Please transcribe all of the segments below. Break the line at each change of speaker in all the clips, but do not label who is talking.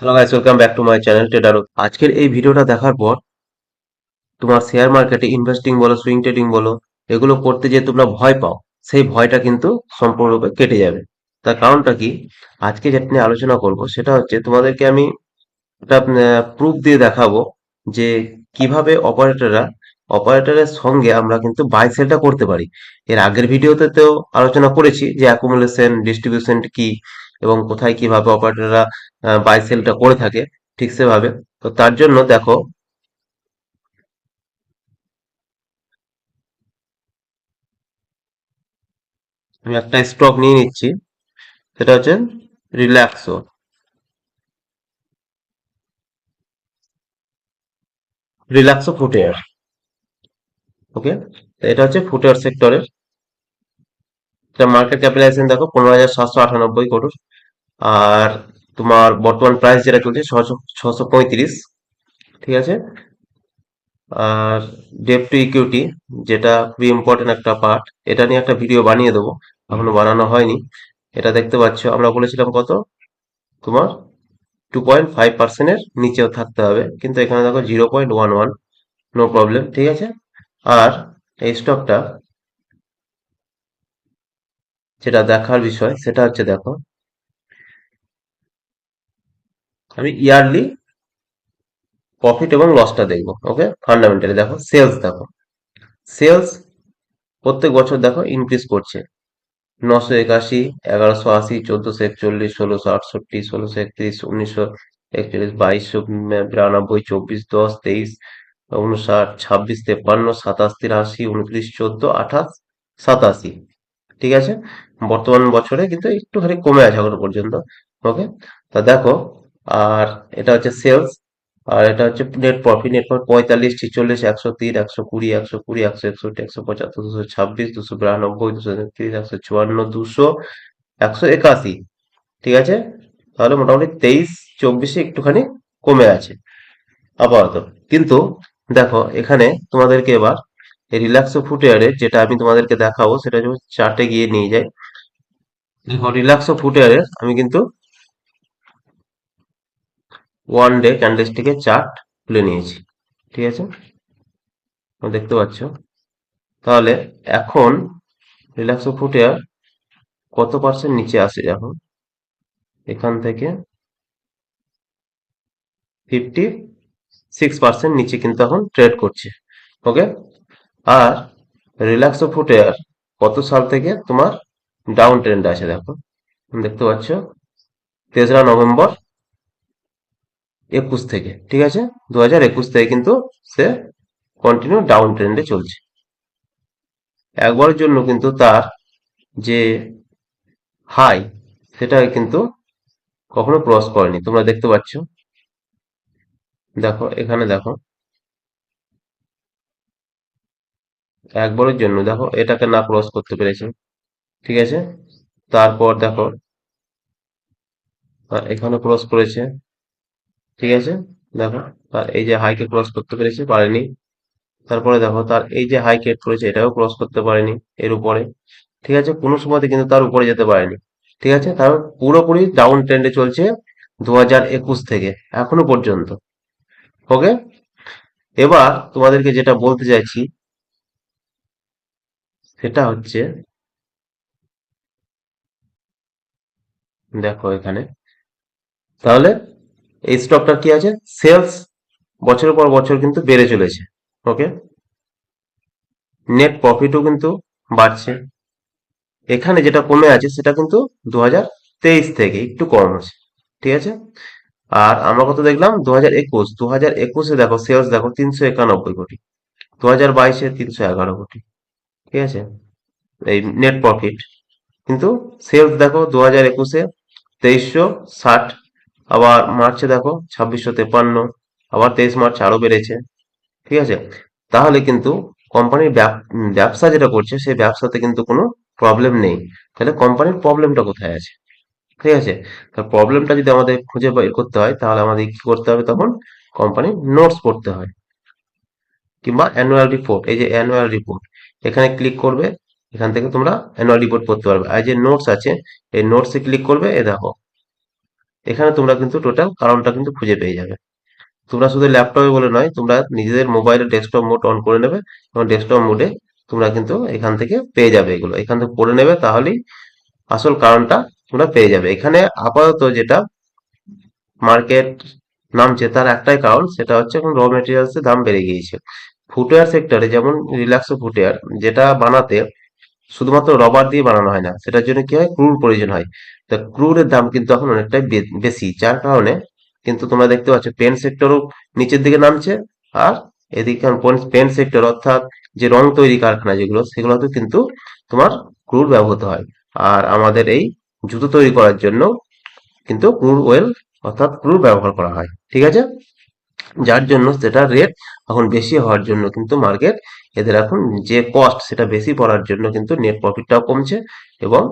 Hello guys welcome back to my channel trader আজকের এই ভিডিওটা দেখার পর তোমার শেয়ার মার্কেটে ইনভেস্টিং বলো সুইং ট্রেডিং বলো, এগুলো করতে যে তোমরা ভয় পাও। সেই ভয়টা কিন্তু সম্পূর্ণরূপে কেটে যাবে। তার কারণটা কি? আজকে যেটা নিয়ে আলোচনা করব, সেটা হচ্ছে তোমাদেরকে আমি একটা প্রুফ দিয়ে দেখাবো যে কীভাবে অপারেটররা অপারেটরের সঙ্গে আমরা কিন্তু বাই সেলটা করতে পারি। এর আগের ভিডিওতে তো আলোচনা করেছি যে অ্যাকুমুলেশন ডিস্ট্রিবিউশন কি এবং কোথায় কীভাবে অপারেটররা বাই সেলটা করে থাকে, ঠিক সেভাবে। তো তার জন্য দেখো, আমি একটা স্টক নিয়ে নিচ্ছি, সেটা হচ্ছে রিল্যাক্সো রিল্যাক্সো ফুটওয়্যার ওকে এটা হচ্ছে ফুটওয়্যার সেক্টরের মার্কেট ক্যাপিটালাইজেশন দেখো পনেরো হাজার সাতশো আটানব্বই করোড় আর তোমার বর্তমান প্রাইস যেটা চলছে ছশো ছশো পঁয়ত্রিশ ঠিক আছে আর ডেপ টু ইকুইটি যেটা খুবই ইম্পর্টেন্ট একটা পার্ট এটা নিয়ে একটা ভিডিও বানিয়ে দেবো এখনও বানানো হয়নি। এটা দেখতে পাচ্ছ, আমরা বলেছিলাম কত? তোমার টু পয়েন্ট ফাইভ পার্সেন্টের নিচেও থাকতে হবে। কিন্তু এখানে দেখো zero point one one no problem ঠিক আছে? আর এই স্টকটা যেটা দেখার বিষয়, সেটা হচ্ছে দেখো, আমি ইয়ারলি প্রফিট এবং লসটা দেখব ওকে ফান্ডামেন্টালি দেখো সেলস দেখো। সেলস প্রত্যেক বছর দেখো ইনক্রিজ করছে। নশো একাশি, এগারোশো আশি, চোদ্দশো একচল্লিশ, ষোলোশো আটষট্টি, ষোলোশো একত্রিশ, উনিশশো একচল্লিশ, বাইশশো বিরানব্বই, চব্বিশ, দশ, তেইশ, উনষাট, ছাব্বিশ, তেপ্পান্ন, সাতাশ, তিরাশি, উনত্রিশ, চোদ্দ, আঠাশ, সাতাশি। ঠিক আছে? বর্তমান বছরে, কিন্তু একটুখানি কমে আছে এখনও পর্যন্ত। ওকে তা দেখো, আর এটা হচ্ছে সেলস আর এটা হচ্ছে নেট প্রফিট নেট প্রফিট পঁয়তাল্লিশ, ছিচল্লিশ, একশো তিন, একশো কুড়ি একশো কুড়ি, একশো একষট্টি, একশো পঁচাত্তর, দুশো ছাব্বিশ, দুশো বিরানব্বই, দুশো তেত্রিশ, একশো চুয়ান্ন, দুশো, একশো একাশি। ঠিক আছে? তাহলে মোটামুটি তেইশ, চব্বিশে একটুখানি কমে আছে আপাতত। কিন্তু দেখো, এখানে তোমাদেরকে এবার রিল্যাক্সো ফুটওয়ারে যেটা আমি তোমাদেরকে দেখাবো, সেটা হচ্ছে চার্টে গিয়ে নিয়ে যাই। রিল্যাক্সো ফুটওয়ারে আমি কিন্তু ওয়ান ডে ক্যান্ডেলস্টিকের চার্ট তুলে নিয়েছি। ঠিক আছে? দেখতে পাচ্ছ? তাহলে এখন রিল্যাক্সো ফুটওয়ার কত পার্সেন্ট নিচে আসে যখন? এখান থেকে ফিফটি সিক্স পার্সেন্ট নিচে কিন্তু এখন ট্রেড করছে। ওকে আর রিল্যাক্সো ফুটওয়ার কত সাল থেকে তোমার ডাউন ট্রেন্ড আছে দেখো। দেখতে পাচ্ছ? তেসরা নভেম্বর একুশ থেকে, ঠিক আছে? দু হাজার একুশ থেকে কিন্তু সে কন্টিনিউ ডাউন ট্রেন্ডে চলছে। একবারের জন্য কিন্তু তার যে হাই সেটা কিন্তু কখনো ক্রস করেনি। তোমরা দেখতে পাচ্ছ? দেখো, এখানে দেখো। একবারের জন্য দেখো, এটাকে না ক্রস করতে পেরেছে। ঠিক আছে? তারপর দেখো এখানে ক্রস করেছে। ঠিক আছে? দেখো, তার এই যে হাইকে ক্রস করতে পেরেছে, পারেনি। তারপরে দেখো, তার এই যে হাই কেট করেছে, এটাও ক্রস করতে পারেনি এর উপরে। ঠিক আছে? কোনো সময়তে কিন্তু তার উপরে যেতে পারেনি। ঠিক আছে? তার পুরোপুরি ডাউন ট্রেন্ডে চলছে দু হাজার একুশ থেকে, এখনও পর্যন্ত। ওকে এবার তোমাদেরকে যেটা বলতে চাইছি, সেটা হচ্ছে দেখো এখানে। তাহলে এই স্টকটার কি আছে? সেলস বছরের পর বছর কিন্তু বেড়ে চলেছে ওকে নেট প্রফিটও কিন্তু বাড়ছে। এখানে যেটা কমে আছে সেটা কিন্তু দু তেইশ থেকে একটু কম আছে, ঠিক আছে? আর আমরা কত দেখলাম? দু হাজার একুশ। দু হাজার একুশে দেখো সেলস দেখো, তিনশো একানব্বই কোটি। দু হাজার বাইশে তিনশো এগারো কোটি, ঠিক আছে? এই নেট প্রফিট কিন্তু সেলস দেখো দু হাজার একুশে তেইশশো ষাট, আবার মার্চে দেখো ছাব্বিশশো তেপান্ন, আবার তেইশ মার্চ আরও বেড়েছে, ঠিক আছে? তাহলে কিন্তু কোম্পানির ব্যবসা যেটা করছে, সেই ব্যবসাতে কিন্তু কোনো প্রবলেম নেই। তাহলে কোম্পানির প্রবলেমটা কোথায় আছে? ঠিক আছে? তার প্রবলেমটা যদি আমাদের খুঁজে বের করতে হয়, তাহলে আমাদের কি করতে হবে তখন? কোম্পানির নোটস পড়তে হয়, কিংবা অ্যানুয়াল রিপোর্ট এই যে অ্যানুয়াল রিপোর্ট এখানে ক্লিক করবে এখান থেকে তোমরা অ্যানুয়াল রিপোর্ট পড়তে পারবে। আর যে নোটস আছে, এই নোটসে ক্লিক করবে, এ দেখো। এখানে তোমরা কিন্তু টোটাল কারণটা কিন্তু খুঁজে পেয়ে যাবে। তোমরা শুধু ল্যাপটপে বলে নয়, তোমরা নিজেদের মোবাইলে ডেস্কটপ মোড অন করে নেবে এবং ডেস্কটপ মোডে তোমরা কিন্তু এখান থেকে পেয়ে যাবে এগুলো। এখান থেকে পড়ে নেবে, তাহলেই আসল কারণটা তোমরা পেয়ে যাবে। এখানে আপাতত যেটা মার্কেট নামছে, তার একটাই কারণ, সেটা হচ্ছে এখন র মেটেরিয়ালস এর দাম বেড়ে গিয়েছে। ফুটওয়্যার সেক্টরে যেমন রিল্যাক্সো ফুটওয়্যার যেটা বানাতে শুধুমাত্র রবার দিয়ে বানানো হয় না, সেটার জন্য কি হয়? ক্রুর প্রয়োজন হয়। তা ক্রুরের দাম কিন্তু এখন অনেকটাই বেশি, যার কারণে কিন্তু তোমরা দেখতে পাচ্ছ পেন সেক্টরও নিচের দিকে নামছে আর এদিকে পেন সেক্টর অর্থাৎ যে রং তৈরি কারখানা যেগুলো, সেগুলোতে কিন্তু তোমার ক্রুর ব্যবহৃত হয়। আর আমাদের এই জুতো তৈরি করার জন্য কিন্তু ক্রুর ওয়েল অর্থাৎ ক্রুর ব্যবহার করা হয়, ঠিক আছে? যার জন্য সেটার রেট এখন বেশি হওয়ার জন্য কিন্তু মার্কেট এদের এখন যে কস্ট সেটা বেশি পড়ার জন্য কিন্তু নেট প্রফিটটাও কমছে এবং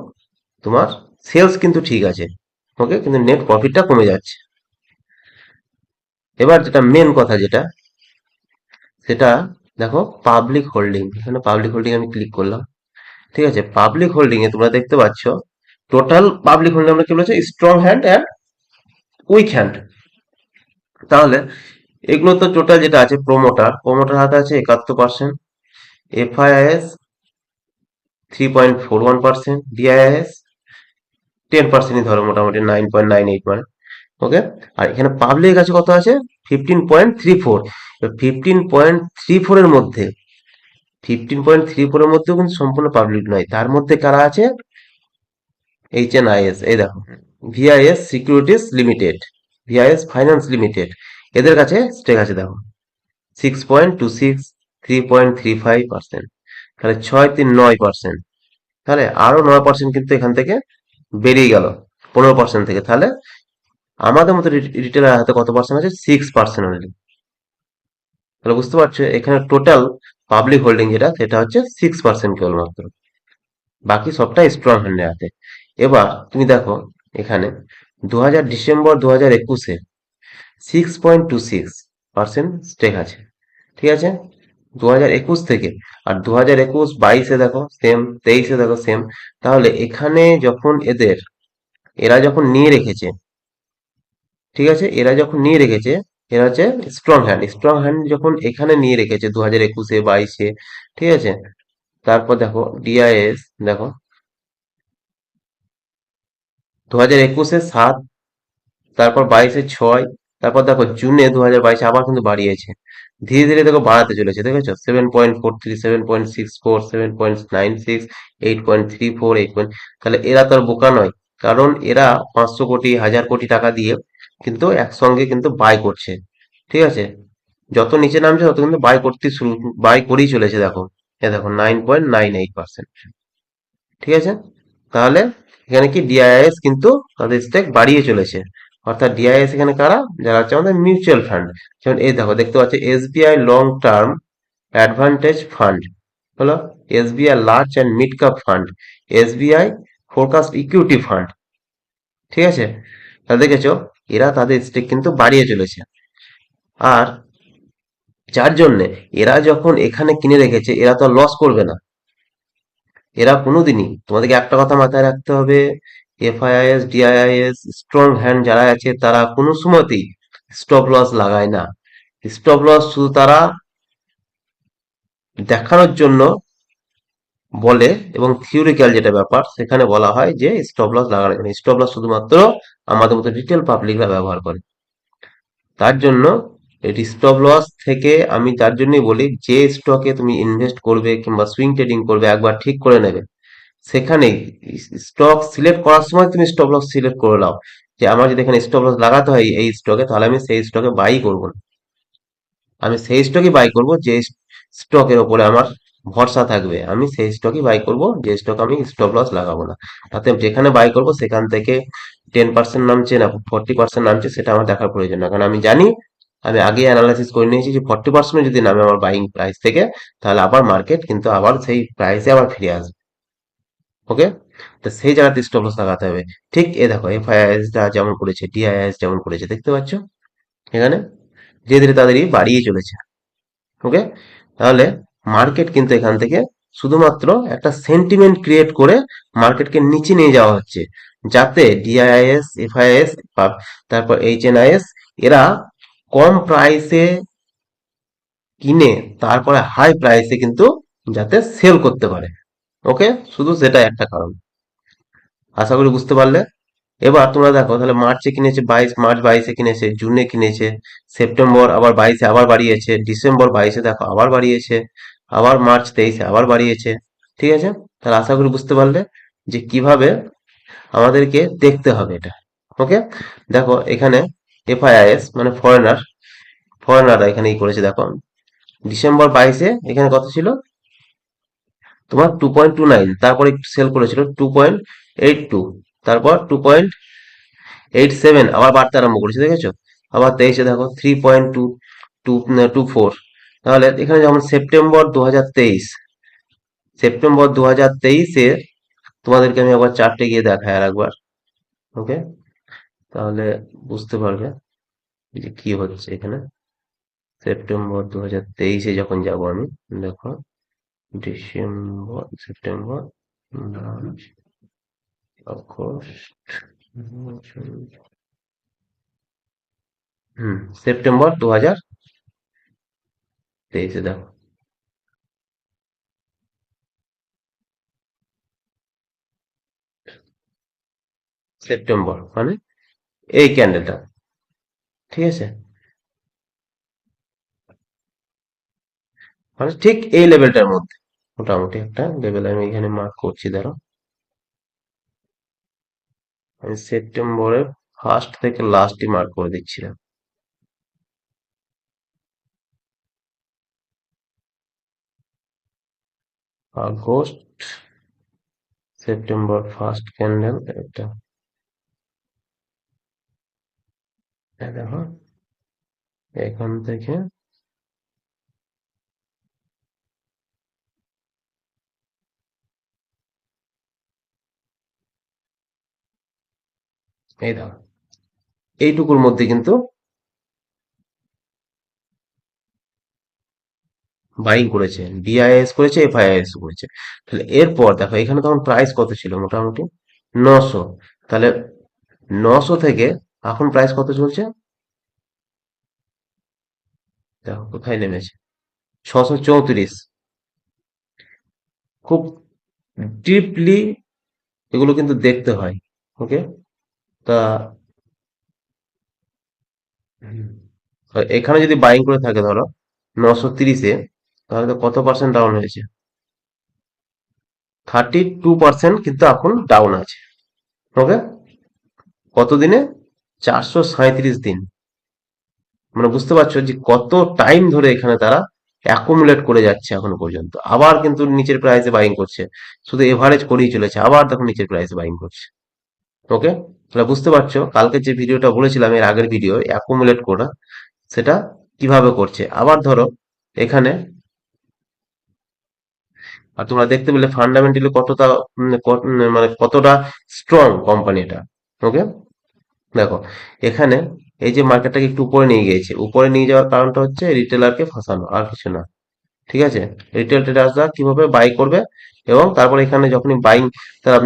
তোমার সেলস কিন্তু ঠিক আছে। ওকে কিন্তু নেট প্রফিটটা কমে যাচ্ছে। এবার যেটা মেন কথা যেটা, সেটা দেখো পাবলিক হোল্ডিং এখানে পাবলিক হোল্ডিং আমি ক্লিক করলাম। ঠিক আছে? পাবলিক হোল্ডিং এ তোমরা দেখতে পাচ্ছ টোটাল পাবলিক হোল্ডিং আমরা কি বলেছি? Strong hand and weak hand তাহলে এগুলো তো টোটাল যেটা আছে প্রোমোটার প্রোমোটার হাতে আছে একাত্তর percent FIIs three point four one percent DIIs ten পার্সেন্টই ধরো মোটামুটি নাইন পয়েন্ট নাইন এইট মানে ওকে আর এখানে পাবলিক আছে কত আছে? Fifteen point three four fifteen point three ফোরের মধ্যে ফিফটিন পয়েন্ট থ্রি মধ্যেও কিন্তু সম্পূর্ণ পাবলিক নয়। তার মধ্যে কারা আছে? এইচ এন এই দেখো। VIS securities limited VIS finance limited এদের কাছে স্টেক আছে দেখো। সিক্স পয়েন্ট টু সিক্স তাহলে ছয় তিন নয় পার্সেন্ট তাহলে আরও নয় পার্সেন্ট কিন্তু এখান থেকে বেরিয়ে গেল, পনেরো পার্সেন্ট থেকে। তাহলে আমাদের মতো রিটেলার হাতে কত পার্সেন্ট আছে? সিক্স পার্সেন্ট অনলি তাহলে বুঝতে পারছ, এখানে টোটাল পাবলিক হোল্ডিং যেটা, সেটা হচ্ছে সিক্স পার্সেন্ট কেবলমাত্র। বাকি সবটা স্ট্রং হ্যান্ডে হাতে এবার তুমি দেখো, এখানে দু হাজার ডিসেম্বর দু হাজার একুশে six point two six percent stake আছে। ঠিক আছে? দু হাজার একুশ থেকে। আর দু হাজার একুশ বাইশে দেখো সেম তেইশে দেখো সেম তাহলে এখানে যখন এদের, এরা যখন নিয়ে রেখেছে, ঠিক আছে? এরা যখন নিয়ে রেখেছে, এরা হচ্ছে স্ট্রং হ্যান্ড স্ট্রং হ্যান্ড যখন এখানে নিয়ে রেখেছে দু হাজার একুশে বাইশে ঠিক আছে? তারপর দেখো ডিআইএস দেখো। দু হাজার একুশে সাত, তারপর বাইশে ছয়, তারপর দেখো, জুনে দু হাজার বাইশে আবার কিন্তু বাড়িয়েছে। ধীরে ধীরে দেখো বাড়াতে চলেছে, দেখেছ? Seven point four three seven point six four seven point nine six eight point three four eight point তাহলে এরা তো আর বোকা নয়, কারণ এরা পাঁচশো কোটি, হাজার কোটি টাকা দিয়ে কিন্তু একসঙ্গে কিন্তু বাই করছে, ঠিক আছে? যত নিচে নামছে তত কিন্তু বাই করতে শুরু বাই করেই চলেছে, দেখো। এ দেখো nine point nine eight percent ঠিক আছে? তাহলে এখানে কি ডিআইএস কিন্তু তাদের স্টেক বাড়িয়ে চলেছে। অর্থাৎ ডিআইএস এখানে কারা? যারা হচ্ছে আমাদের মিউচুয়াল ফান্ড যেমন এই দেখো, দেখতে পাচ্ছি SBI long term advantage fund হলো SBI large and mid cap fund SBI forecast equity fund ঠিক আছে? তাহলে দেখেছ? এরা তাদের স্টেক কিন্তু বাড়িয়ে চলেছে। আর যার জন্যে? এরা যখন এখানে কিনে রেখেছে, এরা তো লস করবে না। এরা কোনোদিনই তোমাদেরকে একটা কথা মাথায় রাখতে হবে। এফআইআইএস ডিআইআইএস স্ট্রং হ্যান্ড যারা আছে, তারা কোনো সময়তেই স্টপ লস লাগায় না। স্টপ লস শুধু তারা দেখানোর জন্য বলে এবং থিওরিক্যাল যেটা ব্যাপার, সেখানে বলা হয় যে স্টপ লস লাগানো যায় স্টপ লস শুধুমাত্র আমাদের মতো রিটেল পাবলিকরা ব্যবহার করে। তার জন্য এটি স্টপ লস থেকে আমি তার জন্যই বলি, যে স্টকে তুমি ইনভেস্ট করবে কিংবা সুইং ট্রেডিং করবে, একবার ঠিক করে নেবে। সেখানেই স্টক সিলেক্ট করার সময় তুমি স্টপ লস সিলেক্ট করে নাও। যে আমার যদি এখানে স্টপ লস লাগাতে হয় এই স্টকে তাহলে আমি সেই স্টকে বাই করব না। আমি সেই স্টকই বাই করব যে স্টকের ওপরে আমার ভরসা থাকবে। আমি সেই স্টকই বাই করব, যে স্টক আমি স্টপ লস লাগাবো না। তাতে যেখানে বাই করব সেখান থেকে টেন পার্সেন্ট নামছে না ফোর্টি পার্সেন্ট নামছে, সেটা আমার দেখার প্রয়োজন না। কারণ আমি জানি, আমি আগে অ্যানালাইসিস করে নিয়েছি যে ফর্টি পার্সেন্ট যদি নামে আমার বাইং প্রাইস থেকে, তাহলে আবার মার্কেট কিন্তু আবার সেই প্রাইসে আবার ফিরে আসবে। ওকে তো সেই জায়গাতে স্টপ লস লাগাতে হবে। ঠিক এ দেখো এফআইআইএস টা যেমন করেছে ডিআইএস যেমন করেছে দেখতে পাচ্ছ? এখানে? ধীরে ধীরে তাদেরই বাড়িয়ে চলেছে। ওকে তাহলে মার্কেট কিন্তু এখান থেকে শুধুমাত্র একটা সেন্টিমেন্ট ক্রিয়েট করে মার্কেটকে নিচে নিয়ে যাওয়া হচ্ছে। যাতে ডিআইএস এফআইএস তারপর এইচএনআইএস এরা কম প্রাইসে কিনে, তারপরে হাই প্রাইসে কিন্তু যাতে সেল করতে পারে। ওকে? শুধু সেটা একটা কারণ। আশা করি বুঝতে পারলে। এবার তোমরা দেখো, তাহলে মার্চে কিনেছে বাইশ, মার্চ বাইশে কিনেছে, জুনে কিনেছে, সেপ্টেম্বর আবার বাইশে আবার বাড়িয়েছে, ডিসেম্বর বাইশে দেখো আবার বাড়িয়েছে, আবার মার্চ তেইশে আবার বাড়িয়েছে। ঠিক আছে? তাহলে আশা করি বুঝতে পারলে যে কীভাবে আমাদেরকে দেখতে হবে এটা। ওকে? দেখো, এখানে এফআইআইএস মানে ফরেনার, ফরেনাররা এখানে ই করেছে, দেখো। ডিসেম্বর বাইশে এখানে কত ছিল? তোমার টু পয়েন্ট টু নাইন তারপর সেল করেছিল টু পয়েন্ট এইট টু তারপর টু পয়েন্ট এইট সেভেন আবার বাড়তে আরম্ভ করেছে, দেখেছ? আবার তেইশে দেখো three point two two two four তাহলে এখানে যেমন সেপ্টেম্বর দু হাজার তেইশ সেপ্টেম্বর দু হাজার তেইশে তোমাদেরকে আমি আবার চারটে গিয়ে দেখাই আর একবার ওকে তাহলে বুঝতে পারবে যে কি হচ্ছে এখানে। সেপ্টেম্বর দু হাজার তেইশে যখন যাব আমি, দেখো। December September March August September দু হাজার তেইশে দেখো। সেপ্টেম্বর মানে এই ক্যান্ডেলটা ঠিক আছে? মানে ঠিক এই লেভেলটার মধ্যে। মোটামুটি একটা লেভেল আমি এখানে মার্ক করছি, ধরো। আমি সেপ্টেম্বরের ফার্স্ট থেকে লাস্টই মার্ক করে দিচ্ছিলাম। আগস্ট সেপ্টেম্বর ফার্স্ট ক্যান্ডেল এটা দেখো, এখান থেকে এই দেখো। এইটুকুর মধ্যে কিন্তু বাইং করেছে ডিআইএস করেছে এফআইআইএস করেছে। তাহলে এরপর দেখো, এখানে তখন প্রাইস কত ছিল? মোটামুটি নশো। তাহলে নশো থেকে এখন প্রাইস কত চলছে? দেখো, কোথায় নেমেছে? ছশো চৌত্রিশ। খুব ডিপলি এগুলো কিন্তু দেখতে হয় ওকে তা এখানে যদি বাইং করে থাকে ধরো নশো তিরিশে তাহলে তো কত পার্সেন্ট ডাউন হয়েছে? থার্টি টু পার্সেন্ট কিন্তু এখন ডাউন আছে। ওকে কত দিনে চারশো সাঁত্রিশ দিন। মানে বুঝতে পারছ যে কত টাইম ধরে এখানে তারা অ্যাকুমুলেট করে যাচ্ছে এখনও পর্যন্ত। আবার কিন্তু নিচের প্রাইসে বাইং করছে। শুধু এভারেজ করেই চলেছে। আবার তখন নিচের প্রাইসে বাইং করছে। ওকে তাহলে বুঝতে পারছ, কালকে যে ভিডিওটা বলেছিলাম, এর আগের ভিডিও অ্যাকুমুলেট করা, সেটা কীভাবে করছে? আবার ধরো, এখানে, আর তোমরা দেখতে পেলে ফান্ডামেন্টালি কতটা মানে কতটা স্ট্রং কোম্পানি এটা ওকে দেখো, এখানে এই যে মার্কেটটাকে একটু উপরে নিয়ে গিয়েছে, উপরে নিয়ে যাওয়ার কারণটা হচ্ছে রিটেলারকে ফাঁসানো, আর কিছু না, ঠিক আছে? রিটেল ট্রেডার্সরা কীভাবে বাই করবে, এবং তারপর এখানে যখনই বাইং তারা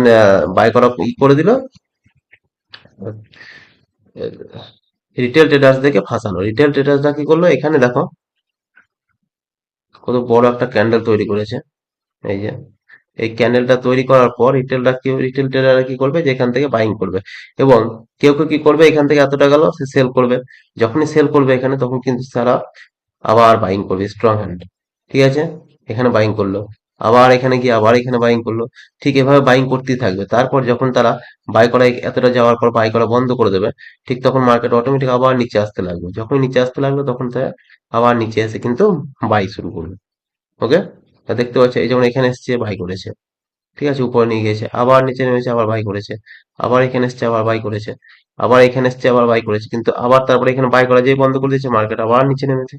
বাই করা ই করে দিল রিটেল ট্রেডার্স দেখে ফাঁসানো। রিটেল ট্রেডার্সরা কি করল? এখানে দেখো, কত বড় একটা ক্যান্ডেল তৈরি করেছে। এই যে, এই ক্যান্ডেলটা তৈরি করার পর রিটেলরা কি রিটেল ট্রেডাররা কি করবে? যে এখান থেকে বাইং করবে। এবং কেউ কেউ কি করবে? এখান থেকে এতটা গেল সে সেল করবে। যখনই সেল করবে এখানে, তখন কিন্তু তারা আবার বাইং করবে স্ট্রং হ্যান্ড ঠিক আছে? এখানে বাইং করল। আবার এখানে গিয়ে আবার এখানে বাইং করল। ঠিক এভাবে বাইং করতেই থাকবে। তারপর যখন তারা বাই করা, এতটা যাওয়ার পর বাই করা বন্ধ করে দেবে, ঠিক তখন মার্কেট অটোমেটিক আবার নিচে আসতে লাগবে। যখন নিচে আসতে লাগল তখন তারা আবার নিচে এসে কিন্তু বাই শুরু করবে। ওকে তা দেখতে পাচ্ছ, এই যেমন এখানে এসছে বাই করেছে। ঠিক আছে, উপরে নিয়ে গিয়েছে, আবার নিচে নেমেছে, আবার বাই করেছে। আবার এখানে এসছে, আবার বাই করেছে। আবার এখানে এসছে, আবার বাই করেছে। কিন্তু আবার তারপরে এখানে বাই করা যেই বন্ধ করে দিয়েছে মার্কেট আবার নিচে নেমেছে।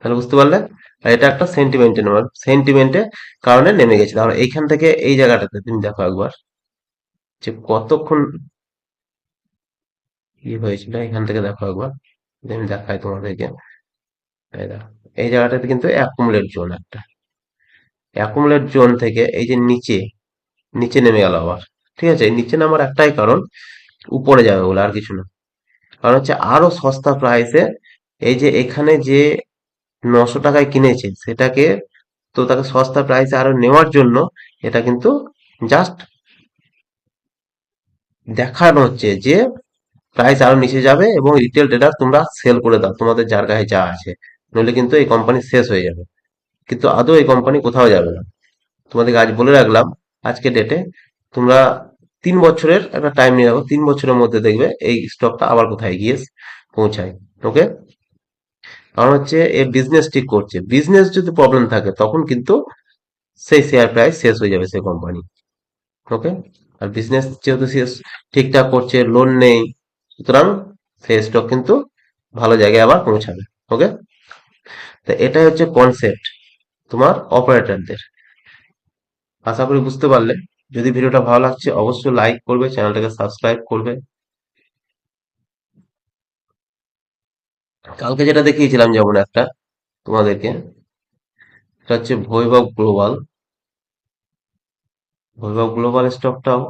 তাহলে বুঝতে পারলে? এটা একটা সেন্টিমেন্টের নাম্বার সেন্টিমেন্টের কারণে নেমে গেছে। তাহলে এইখান থেকে এই জায়গাটাতে তুমি দেখো একবার, যে কতক্ষণ কি হয়েছিল এখান থেকে দেখো একবার আমি দেখাই তোমাদেরকে। এই জায়গাটাতে কিন্তু অ্যাকুমুলেট জোন একটা। অ্যাকুমুলেট জোন থেকে এই যে নিচে নিচে নেমে গেল আবার, ঠিক আছে? নিচে নামার একটাই কারণ, উপরে যাবে বলে আর কিছু না। কারণ হচ্ছে আরও সস্তা প্রাইসে এই যে এখানে যে নশো টাকায় কিনেছে। সেটাকে তো তাকে সস্তা প্রাইসে আরও নেওয়ার জন্য এটা কিন্তু জাস্ট দেখানো হচ্ছে যে প্রাইস আরও নিচে যাবে এবং রিটেল ট্রেডার তোমরা সেল করে দাও, তোমাদের যার গায়ে যা আছে। নইলে কিন্তু এই কোম্পানি শেষ হয়ে যাবে। কিন্তু আদৌ এই কোম্পানি কোথাও যাবে না। তোমাদেরকে আজ বলে রাখলাম, আজকে ডেটে তোমরা তিন বছরের একটা টাইম নিয়ে রাখো, তিন বছরের মধ্যে দেখবে এই স্টকটা আবার কোথায় গিয়ে পৌঁছায়। ওকে কারণ হচ্ছে এ বিজনেস ঠিক করছে। বিজনেস যদি প্রবলেম থাকে, তখন কিন্তু সেই শেয়ার প্রাইস শেষ হয়ে যাবে সেই কোম্পানি ওকে আর বিজনেস যেহেতু শেষ ঠিকঠাক করছে লোন নেই, সুতরাং সেই স্টক কিন্তু ভালো জায়গায় আবার পৌঁছাবে। ওকে তো এটাই হচ্ছে কনসেপ্ট তোমার অপারেটরদের আশা করি বুঝতে পারলে। যদি ভিডিওটা ভালো লাগছে, অবশ্যই লাইক করবে চ্যানেলটাকে সাবস্ক্রাইব করবে। কালকে যেটা দেখিয়েছিলাম যেমন একটা তোমাদেরকে, এটা হচ্ছে ভৈভব গ্লোবাল। ভৈভব গ্লোবাল স্টকটাও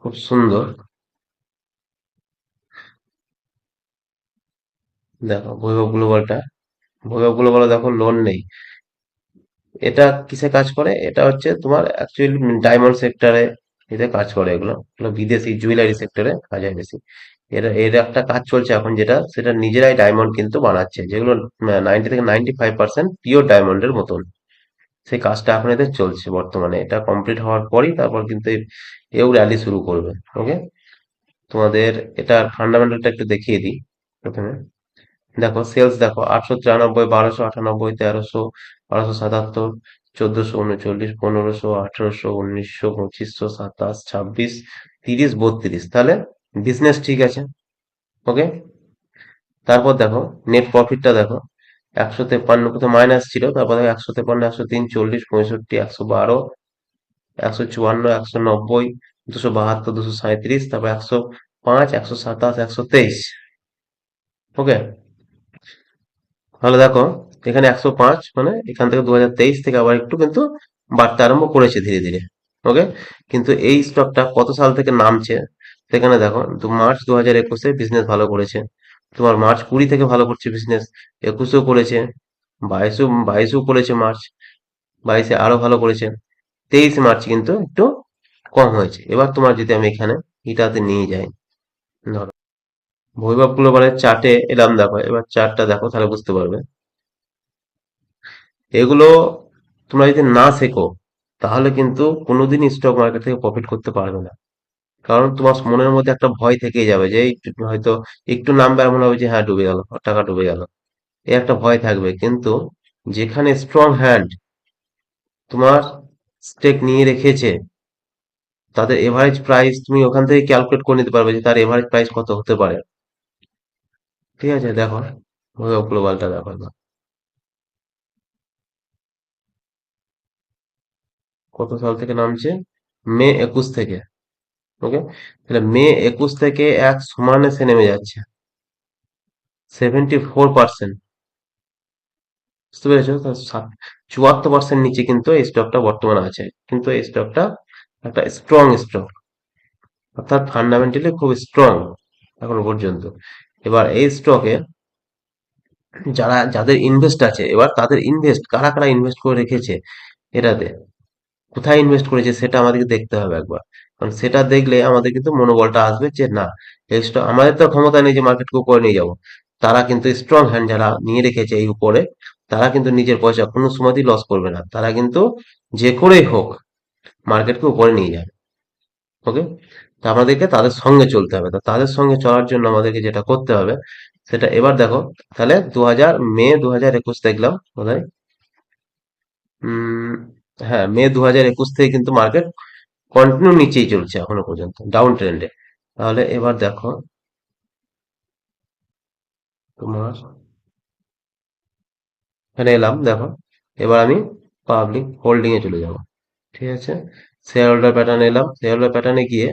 খুব সুন্দর। দেখো বৈভব গ্লোবালটা বৈভব গ্লোবালে দেখো লোন নেই। এটা কিসে কাজ করে? এটা হচ্ছে তোমার অ্যাকচুয়ালি ডায়মন্ড সেক্টরে এতে কাজ করে এগুলো। এগুলো বিদেশি জুয়েলারি সেক্টরে কাজ হয় বেশি। এর এর একটা কাজ চলছে এখন যেটা, সেটা নিজেরাই ডায়মন্ড কিন্তু বানাচ্ছে, যেগুলো নাইনটি থেকে নাইনটি ফাইভ পার্সেন্ট পিওর ডায়মন্ডের মতন। সেই কাজটা এখন এদের চলছে বর্তমানে। এটা কমপ্লিট হওয়ার পরই তারপর কিন্তু এও র্যালি শুরু করবে ওকে তোমাদের এটার ফান্ডামেন্টালটা একটু দেখিয়ে দিই প্রথমে। দেখো সেলস দেখো, আটশো তিরানব্বই, বারোশো আটানব্বই, তেরোশো, বারোশো সাতাত্তর, চোদ্দশো উনচল্লিশ, পনেরোশো আঠারোশো, উনিশশো পঁচিশশো, সাতাশ, ছাব্বিশ, তিরিশ, বত্রিশ। তাহলে বিজনেস ঠিক আছে। ওকে তারপর দেখো নেট প্রফিটটা দেখো। একশো তেপ্পান্ন কোথাও মাইনাস ছিল, তারপর দেখো একশো তেপ্পান্ন, একশো তিন, চল্লিশ, পঁয়ষট্টি, একশো বারো, একশো চুয়ান্ন, একশো নব্বই, দুশো বাহাত্তর, দুশো সাঁত্রিশ তারপর একশো পাঁচ, একশো সাতাশ, একশো তেইশ। ওকে তাহলে দেখো, এখানে একশো পাঁচ মানে এখান থেকে দু হাজার তেইশ থেকে আবার একটু কিন্তু বাড়তে আরম্ভ করেছে ধীরে ধীরে। ওকে কিন্তু এই স্টকটা কত সাল থেকে নামছে? সেখানে দেখো মার্চ দু হাজার একুশে বিজনেস ভালো করেছে। তোমার মার্চ কুড়ি থেকে ভালো করছে বিজনেস একুশেও করেছে, বাইশেও বাইশেও করেছে মার্চ, বাইশে আরও ভালো করেছে, তেইশে মার্চ কিন্তু একটু কম হয়েছে। এবার তোমার যদি আমি এখানে এটাতে নিয়ে যাই, ধরো বৈভব গ্লোবালের চার্টে এলাম দেখো, এবার চার্টটা দেখো তাহলে বুঝতে পারবে। এগুলো তোমরা যদি না শেখো, তাহলে কিন্তু কোনোদিনই স্টক মার্কেট থেকে প্রফিট করতে পারবে না। কারণ তোমার মনের মধ্যে একটা ভয় থেকেই যাবে যে হয়তো একটু নামবে এমন হবে যে হ্যাঁ ডুবে গেল, টাকা ডুবে গেল। এই একটা ভয় থাকবে। কিন্তু যেখানে স্ট্রং হ্যান্ড তোমার স্টেক নিয়ে রেখেছে, তাদের এভারেজ প্রাইস তুমি ওখান থেকে ক্যালকুলেট করে নিতে পারবে যে তার এভারেজ প্রাইস কত হতে পারে। ঠিক আছে, দেখো গ্লোবালটা দেখো। কত সাল থেকে নামছে? মে একুশ থেকে। ওকে তাহলে মে একুশ থেকে এক সমানে সে নেমে যাচ্ছে। সেভেন্টি ফোর পার্সেন্ট বুঝতে পেরেছ? চুয়াত্তর পার্সেন্ট নিচে কিন্তু এই স্টকটা বর্তমানে আছে। কিন্তু এই স্টকটা একটা স্ট্রং স্টক অর্থাৎ ফান্ডামেন্টালি খুব স্ট্রং এখনও পর্যন্ত। এবার এই স্টকে যারা, যাদের ইনভেস্ট আছে, এবার তাদের ইনভেস্ট কারা কারা ইনভেস্ট করে রেখেছে? এটাতে। কোথায় ইনভেস্ট করেছে সেটা আমাদেরকে দেখতে হবে একবার। কারণ সেটা দেখলে আমাদের কিন্তু মনোবলটা আসবে যে, না আমাদের তো ক্ষমতা নেই যে মার্কেটকে উপরে নিয়ে যাব। তারা কিন্তু স্ট্রং হ্যান্ড যারা নিয়ে রেখেছে এই উপরে, তারা কিন্তু নিজের পয়সা কোনো সময়তেই লস করবে না। তারা কিন্তু যে করেই হোক মার্কেটকে উপরে নিয়ে যাবে। ওকে তা আমাদেরকে তাদের সঙ্গে চলতে হবে। তো তাদের সঙ্গে চলার জন্য আমাদেরকে যেটা করতে হবে, সেটা এবার দেখো, তাহলে দু হাজার মে দু হাজার একুশ দেখলাম, বোধহয়। উম হ্যাঁ মে দু হাজার একুশ থেকে কিন্তু মার্কেট কন্টিনিউ নিচেই চলছে এখনও পর্যন্ত ডাউন ট্রেন্ডে তাহলে এবার দেখো, তোমার এখানে এলাম, দেখো, এবার আমি পাবলিক হোল্ডিং এ চলে যাব, ঠিক আছে? শেয়ার হোল্ডার প্যাটার্ন এলাম শেয়ার হোল্ডার প্যাটার্নে গিয়ে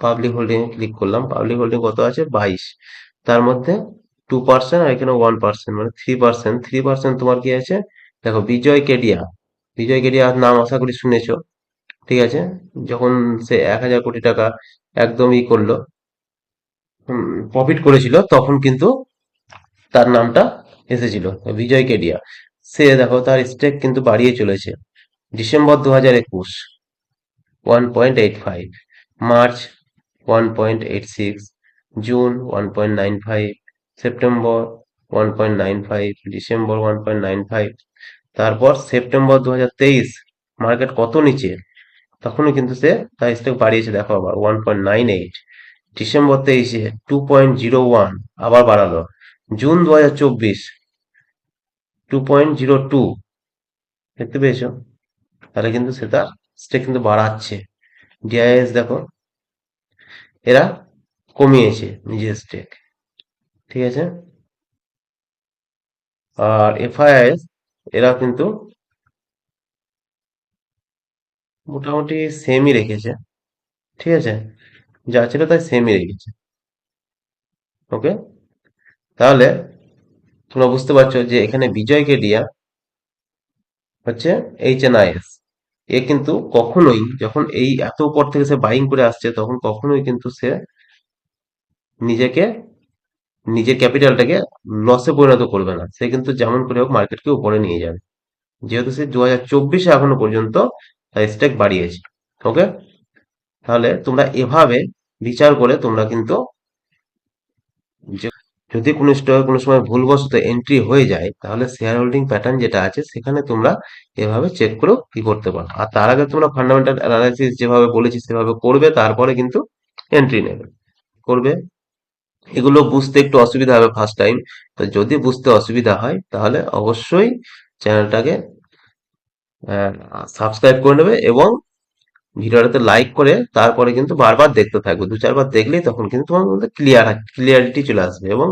পাবলিক হোল্ডিং এ ক্লিক করলাম পাবলিক হোল্ডিং কত আছে? বাইশ। তার মধ্যে টু পার্সেন্ট আর এখানে ওয়ান পার্সেন্ট মানে থ্রি পার্সেন্ট থ্রি পার্সেন্ট তোমার কি আছে? দেখো, বিজয় কেডিয়া বিজয় কেডিয়ার নাম আশা করি শুনেছো, ঠিক আছে? যখন সে এক হাজার কোটি টাকা একদম ই করল প্রফিট করেছিল, তখন কিন্তু তার নামটা এসেছিল বিজয় কেডিয়া সে দেখো, তার স্টেক কিন্তু বাড়িয়ে চলেছে। ডিসেম্বর দু হাজার একুশ one point eight five March one point eight six June one point nine five September one point nine five December one point nine five তারপর সেপ্টেম্বর দু হাজার তেইশ মার্কেট কত নিচে? তখনও কিন্তু সে তার স্টক বাড়িয়েছে, দেখো আবার one point nine eight December তেইশে টু পয়েন্ট জিরো ওয়ান আবার বাড়ালো। জুন দু হাজার চব্বিশ টু পয়েন্ট জিরো টু দেখতে পেয়েছ? তাহলে কিন্তু সে তার স্টেক কিন্তু বাড়াচ্ছে। ডিআইএস দেখো, এরা কমিয়েছে নিজের স্টেক ঠিক আছে? আর এফআইএস এরা কিন্তু মোটামুটি সেমই রেখেছে। ঠিক আছে? যা ছিল তাই সেমই রেখেছে। ওকে তাহলে তোমরা বুঝতে পারছ যে এখানে বিজয় কেডিয়া হচ্ছে এইচ এন আই এস এ কিন্তু কখনোই যখন এই এত উপর থেকে সে বাইং করে আসছে, তখন কখনোই কিন্তু সে নিজেকে নিজের ক্যাপিটালটাকে লসে পরিণত করবে না। সে কিন্তু যেমন করে হোক মার্কেটকে উপরে নিয়ে যাবে। যেহেতু সে দু হাজার চব্বিশে এখনও পর্যন্ত স্টেক বাড়িয়েছে। ওকে তাহলে তোমরা এভাবে বিচার করে তোমরা কিন্তু যদি কোনো স্টকে কোনো সময় ভুলবশত এন্ট্রি হয়ে যায়, তাহলে শেয়ার হোল্ডিং প্যাটার্ন যেটা আছে, সেখানে তোমরা এভাবে চেক করেও কি করতে পারো। আর তার আগে তোমরা ফান্ডামেন্টাল অ্যানালাইসিস যেভাবে বলেছি সেভাবে করবে, তারপরে কিন্তু এন্ট্রি নেবে। করবে? এগুলো বুঝতে একটু অসুবিধা হবে ফার্স্ট টাইম তো যদি বুঝতে অসুবিধা হয়, তাহলে অবশ্যই চ্যানেলটাকে সাবস্ক্রাইব করে নেবে এবং ভিডিওটাতে লাইক করে তারপরে কিন্তু বারবার দেখতে থাকবে। দু চারবার দেখলেই তখন কিন্তু তোমার মধ্যে ক্লিয়ার ক্লিয়ারিটি চলে আসবে এবং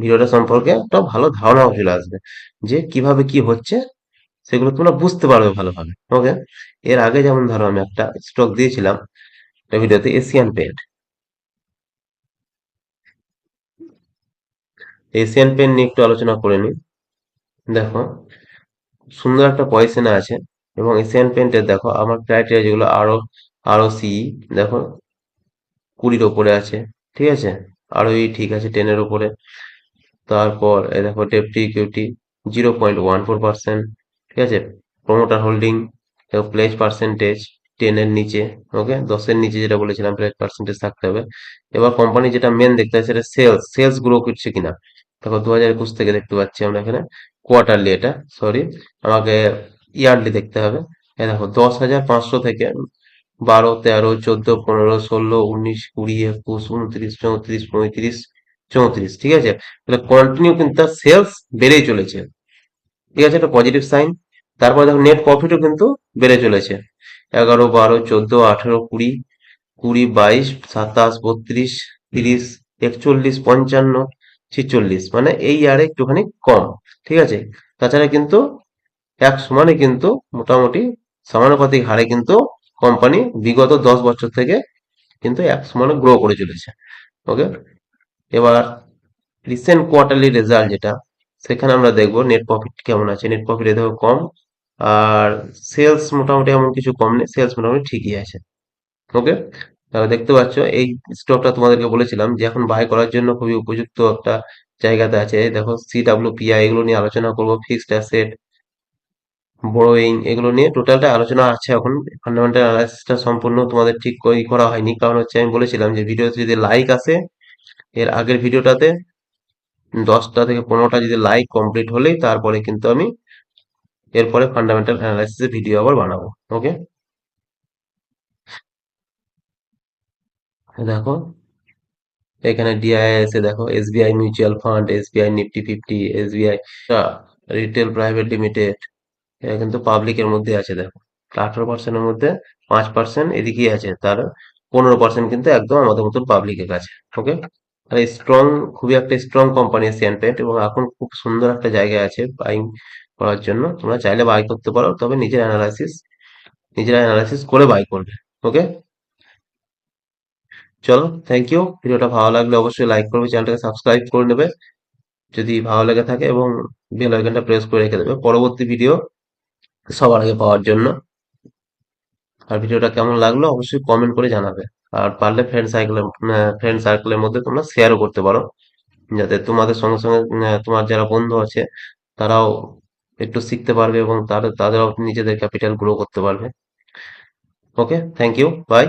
ভিডিওটা সম্পর্কে একটা ভালো ধারণাও চলে আসবে যে কীভাবে কি হচ্ছে, সেগুলো তোমরা বুঝতে পারবে ভালোভাবে। ওকে এর আগে যেমন ধরো আমি একটা স্টক দিয়েছিলাম, একটা ভিডিওতে এশিয়ান পেন্ট এশিয়ান পেন্ট নিয়ে একটু আলোচনা করে নিই। দেখো, সুন্দর একটা পজিশনে আছে এবং এশিয়ান পেন্টের দেখো, আমার ক্রাইটেরিয়া যেগুলো আরও আরও সি দেখো, কুড়ির ওপরে আছে, ঠিক আছে? আরও ই ঠিক আছে টেনের ওপরে। তারপর দেখো ডেপ্টি equity zero point one four percent ঠিক আছে? প্রমোটার হোল্ডিং প্লেজ পার্সেন্টেজ টেনের নিচে ওকে দশের নিচে যেটা বলেছিলাম প্লেজ পার্সেন্টেজ থাকতে হবে। এবার কোম্পানি যেটা মেন দেখতে হয় সেটা সেলস সেলস গ্রো করছে কিনা? দেখো দু হাজার একুশ থেকে দেখতে পাচ্ছি আমরা এখানে কোয়ার্টারলি এটা সরি আমাকে ইয়ারলি দেখতে হবে। দেখো দশ হাজার পাঁচশো থেকে বারো, তেরো, চোদ্দ, পনেরো, ষোলো, উনিশ, কুড়ি, একুশ, উনত্রিশ, চৌত্রিশ, পঁয়ত্রিশ, চৌত্রিশ, ঠিক আছে? তাহলে কন্টিনিউ কিন্তু তার সেলস বেড়েই চলেছে। ঠিক আছে? এটা পজিটিভ সাইন তারপর দেখো নেট প্রফিটও কিন্তু বেড়ে চলেছে। এগারো, বারো, চোদ্দ, আঠেরো, কুড়ি কুড়ি, বাইশ, সাতাশ, বত্রিশ, তিরিশ, একচল্লিশ, পঞ্চান্ন ছিচল্লিশ মানে এই ইয়ারে একটুখানি কম, ঠিক আছে? তাছাড়া কিন্তু এক সমানে কিন্তু মোটামুটি সমানুপাতিক হারে কিন্তু কোম্পানি বিগত দশ বছর থেকে কিন্তু এক সমানে গ্রো করে চলেছে ওকে এবার রিসেন্ট কোয়ার্টারলি রেজাল্ট যেটা, সেখানে আমরা দেখব নেট প্রফিট কেমন আছে। নেট প্রফিট দেখো কম, আর সেলস মোটামুটি এমন কিছু কম নেই সেলস মোটামুটি ঠিকই আছে ওকে তাহলে দেখতে পাচ্ছ, এই স্টকটা তোমাদেরকে বলেছিলাম যে এখন বাই করার জন্য খুবই উপযুক্ত একটা জায়গাতে আছে। দেখো সিডাব্লিউপিআই এগুলো নিয়ে আলোচনা করব ফিক্সড অ্যাসেট বোরোইং এগুলো নিয়ে টোটালটা আলোচনা আছে এখন। ফান্ডামেন্টাল অ্যানালাইসিসটা সম্পূর্ণ তোমাদের ঠিক করা হয়নি। কারণ হচ্ছে আমি বলেছিলাম যে ভিডিওতে যদি লাইক আসে, এর আগের ভিডিওটাতে দশটা থেকে পনেরোটা যদি লাইক কমপ্লিট হলেই তারপরে কিন্তু আমি এরপরে ফান্ডামেন্টাল অ্যানালাইসিসের ভিডিও আবার বানাবো। ওকে দেখো, এখানে ডিআইএস এ দেখো SBI mutual fund SBI Nifty fifty SBI retail private limited এটা কিন্তু পাবলিকের মধ্যে আছে, দেখো। আঠারো পার্সেন্টের মধ্যে পাঁচ পার্সেন্ট এদিকেই আছে, তার পনেরো পার্সেন্ট কিন্তু একদম আমাদের মতন পাবলিকের কাছে ওকে আর স্ট্রং খুবই একটা স্ট্রং কোম্পানি এশিয়ান এবং এখন খুব সুন্দর একটা জায়গা আছে বাইং করার জন্য। তোমরা চাইলে বাই করতে পারো, তবে নিজের অ্যানালাইসিস নিজের অ্যানালাইসিস করে বাই করবে ওকে চলো থ্যাংক ইউ ভিডিওটা ভালো লাগলে অবশ্যই লাইক করবে চ্যানেলটাকে সাবস্ক্রাইব করে নেবে। যদি ভালো লেগে থাকে এবং বেল আইকনটা প্রেস করে রেখে দেবে। পরবর্তী ভিডিও সবার আগে পাওয়ার জন্য। আর ভিডিওটা কেমন লাগল অবশ্যই কমেন্ট করে জানাবে। আর পারলে ফ্রেন্ড সার্কেলের ফ্রেন্ড সার্কেলের মধ্যে তোমরা শেয়ারও করতে পারো। যাতে তোমাদের সঙ্গে সঙ্গে তোমার যারা বন্ধু আছে, তারাও একটু শিখতে পারবে এবং তাদের, তাদেরও নিজেদের ক্যাপিটাল গ্রো করতে পারবে। Okay thank you by